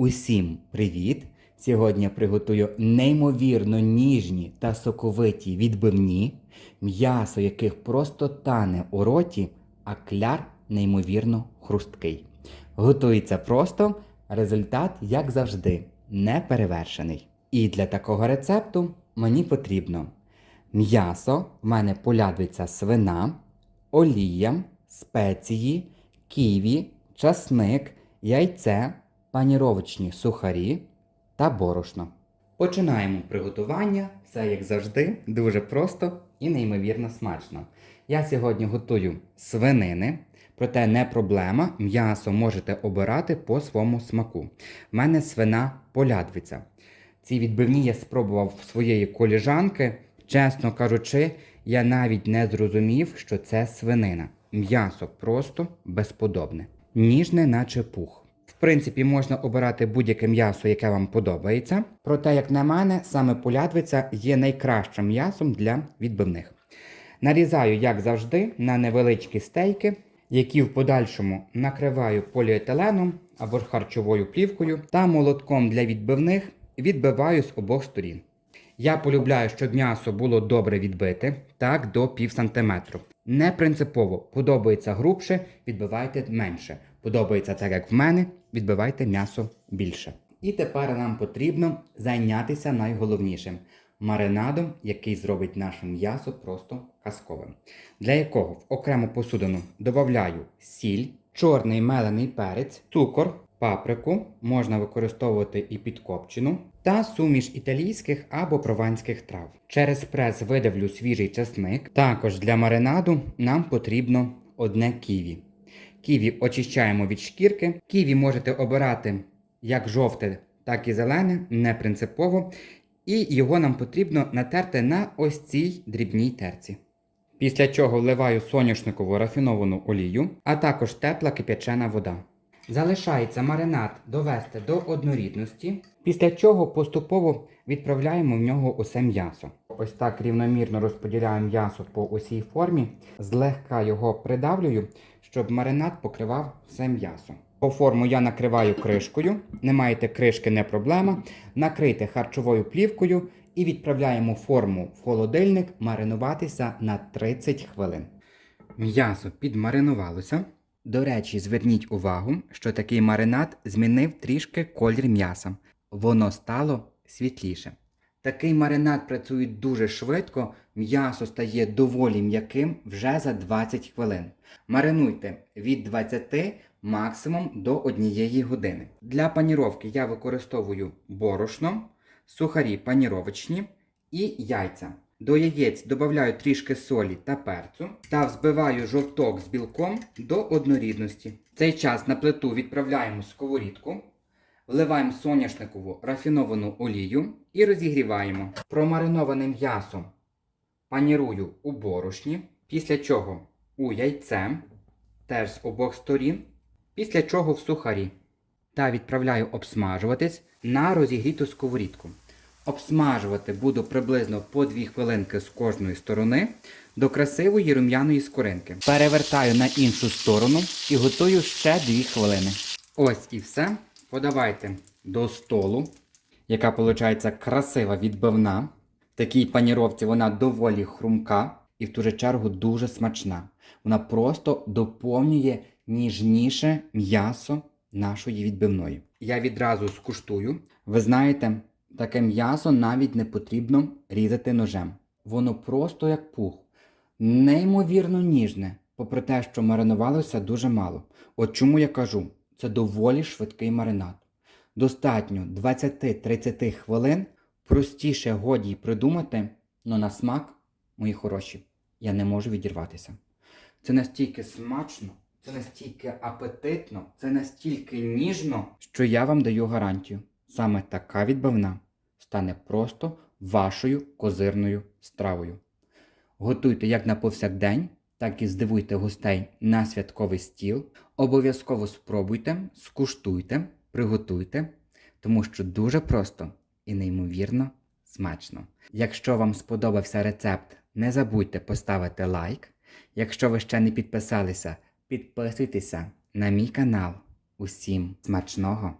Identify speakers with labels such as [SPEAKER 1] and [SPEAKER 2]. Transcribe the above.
[SPEAKER 1] Усім привіт! Сьогодні я приготую неймовірно ніжні та соковиті відбивні, м'ясо яких просто тане у роті, а кляр неймовірно хрусткий. Готується просто, результат, як завжди, неперевершений. І для такого рецепту мені потрібно м'ясо, в мене полядвиця свина, олія, спеції, ківі, часник, яйце, паніровочні сухарі та борошно. Починаємо приготування. Все як завжди, дуже просто і неймовірно смачно. Я сьогодні готую свинини, проте не проблема. М'ясо можете обирати по своєму смаку. У мене свина полядвиця. Ці відбивні я спробував в своєї коліжанки. Чесно кажучи, я навіть не зрозумів, що це свинина. М'ясо просто безподобне, ніжне, наче пух. В принципі, можна обирати будь-яке м'ясо, яке вам подобається. Проте, як на мене, саме полядвиця є найкращим м'ясом для відбивних. Нарізаю, як завжди, на невеличкі стейки, які в подальшому накриваю поліетиленом або ж харчовою плівкою та молотком для відбивних відбиваю з обох сторін. Я полюбляю, щоб м'ясо було добре відбите, так до пів сантиметру. Не принципово подобається грубше, відбивайте менше. Подобається так, як в мене, відбивайте м'ясо більше. І тепер нам потрібно зайнятися найголовнішим маринадом, який зробить наше м'ясо просто казковим. Для якого в окрему посудину додаю сіль, чорний мелений перець, цукор, паприку, можна використовувати і підкопчену, та суміш італійських або прованських трав. Через прес видавлю свіжий чесник. Також для маринаду нам потрібно одне ківі. Ківі очищаємо від шкірки. Ківі можете обирати як жовте, так і зелене, не принципово. І його нам потрібно натерти на ось цій дрібній терці. Після чого вливаю соняшникову рафіновану олію, а також тепла кип'ячена вода. Залишається маринад довести до однорідності, після чого поступово відправляємо в нього усе м'ясо. Ось так рівномірно розподіляю м'ясо по усій формі, злегка його придавлюю, щоб маринад покривав все м'ясо. По форму я накриваю кришкою, не маєте кришки, не проблема. Накрийте харчовою плівкою і відправляємо форму в холодильник маринуватися на 30 хвилин. М'ясо підмаринувалося. До речі, зверніть увагу, що такий маринад змінив трішки колір м'яса. Воно стало світліше. Такий маринад працює дуже швидко, м'ясо стає доволі м'яким вже за 20 хвилин. Маринуйте від 20 максимум до 1 години. Для паніровки я використовую борошно, сухарі паніровочні і яйця. До яєць додаю трішки солі та перцю та взбиваю жовток з білком до однорідності. В цей час на плиту відправляємо сковорідку, вливаємо соняшникову рафіновану олію і розігріваємо. Промариноване м'ясо панірую у борошні, після чого у яйце, теж з обох сторін, після чого в сухарі. Та відправляю обсмажуватись на розігріту сковорідку. Обсмажувати буду приблизно по 2 хвилинки з кожної сторони до красивої рум'яної скоринки. Перевертаю на іншу сторону і готую ще 2 хвилини. Ось і все. Подавайте до столу, яка виходить красива відбивна. В такій паніровці вона доволі хрумка і в ту же чергу дуже смачна. Вона просто доповнює ніжніше м'ясо нашої відбивної. Я відразу скуштую. Ви знаєте, таке м'ясо навіть не потрібно різати ножем. Воно просто як пух. Неймовірно ніжне, попри те, що маринувалося дуже мало. От чому я кажу, це доволі швидкий маринад. Достатньо 20-30 хвилин, простіше годі придумати, але на смак, мої хороші, я не можу відірватися. Це настільки смачно, це настільки апетитно, це настільки ніжно, що я вам даю гарантію. Саме така відбивна стане просто вашою козирною стравою. Готуйте як на повсякдень, так і здивуйте гостей на святковий стіл. Обов'язково спробуйте, скуштуйте, приготуйте, тому що дуже просто і неймовірно смачно. Якщо вам сподобався рецепт, не забудьте поставити лайк. Якщо ви ще не підписалися, підписуйтеся на мій канал. Усім смачного!